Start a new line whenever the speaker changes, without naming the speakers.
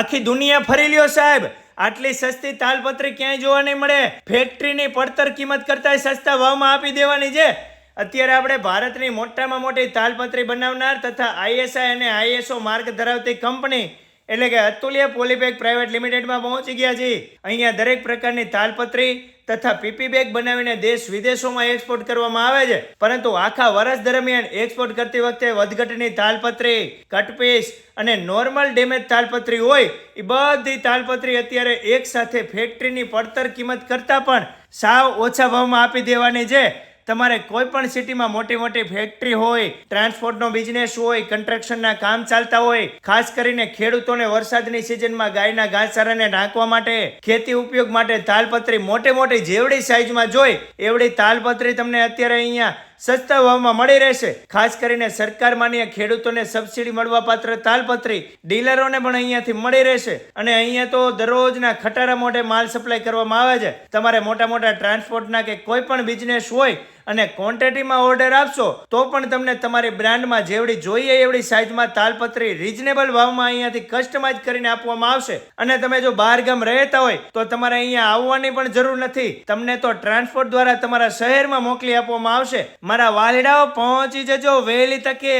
આખી દુનિયા ફરી લ્યો સાહેબ. આટલી સસ્તી તાલપત્રી ક્યાંય જોવા નહીં મળે. ફેક્ટરીની પડતર કિંમત કરતાં સસ્તા ભાવમાં આપી દેવાની છે. અત્યારે આપણે ભારતની મોટામાં મોટી તાલપત્રી બનાવનાર તથા આઈએસઆઈ અને આઈએસઓ માર્ગ ધરાવતી કંપની, એટલે કે અતુલ્ય પોલીબેગ પ્રાઇવેટ લિમિટેડમાં પહોંચી ગયા છીએ. અહીંયા દરેક પ્રકારની તાલપત્રી તથા પીપી બેગ બનાવીને દેશ વિદેશોમાં એક્સપોર્ટ કરવામાં આવે છે. પરંતુ આખા વર્ષ દરમિયાન એક્સપોર્ટ કરતી વખતે વધઘટની તાલપત્રી, કટપીસ અને નોર્મલ ડેમેજ તાલપત્રી હોય એ બધી તાલપત્રી અત્યારે એક સાથે ફેક્ટરીની પડતર કિંમત કરતાં પણ સાવ ઓછા ભાવમાં આપી દેવાની છે. તમારે કોઈ પણ સિટીમાં મોટી મોટી ફેક્ટરી હોય ટ્રાન્સપોર્ટનો બિઝનેસ હોય કન્સ્ટ્રક્શનના કામ ચાલતા હોય, ખાસ કરીને ખેડૂતોને વરસાદની સિઝનમાં ગાયના ઘાસચારાને નાખવા માટે, ખેતી ઉપયોગ માટે તાલપત્રી મોટે મોટી જેવડી સાઈઝમાં જોઈ, એવડી તાલપત્રી તમને અત્યારે અહીંયા સસ્તા ભાવમાં મળી રહેશે. ખાસ કરીને સરકાર માન્ય ખેડૂતોને સબસિડી મળવા પાત્ર તાલપત્રી ડીલરોને પણ અહીંયાથી મળી રહેશે. અને અહીંયા તો દરરોજના ખટારા મોઢે માલ સપ્લાય કરવામાં આવે છે. તમારે મોટા મોટા ટ્રાન્સપોર્ટના કે કોઈ પણ બિઝનેસ હોય અને ક્વોન્ટિટીમાં ઓર્ડર આપશો, તો પણ તમને તમારી બ્રાન્ડમાં જેવડી જોઈએ એવડી સાઇઝમાં તાલપત્રી રિઝનેબલ ભાવમાં અહીંયાથી કસ્ટમાઇઝ કરીને આપવામાં આવશે. અને તમે જો બહાર ગામ રહેતા હોય, તો તમારે અહીંયા આવવાની પણ જરૂર નથી. તમને તો ટ્રાન્સપોર્ટ દ્વારા તમારા શહેરમાં મોકલી આપવામાં આવશે. મારા વાલીડાઓ, પહોંચી જજો, વહેલી તકે.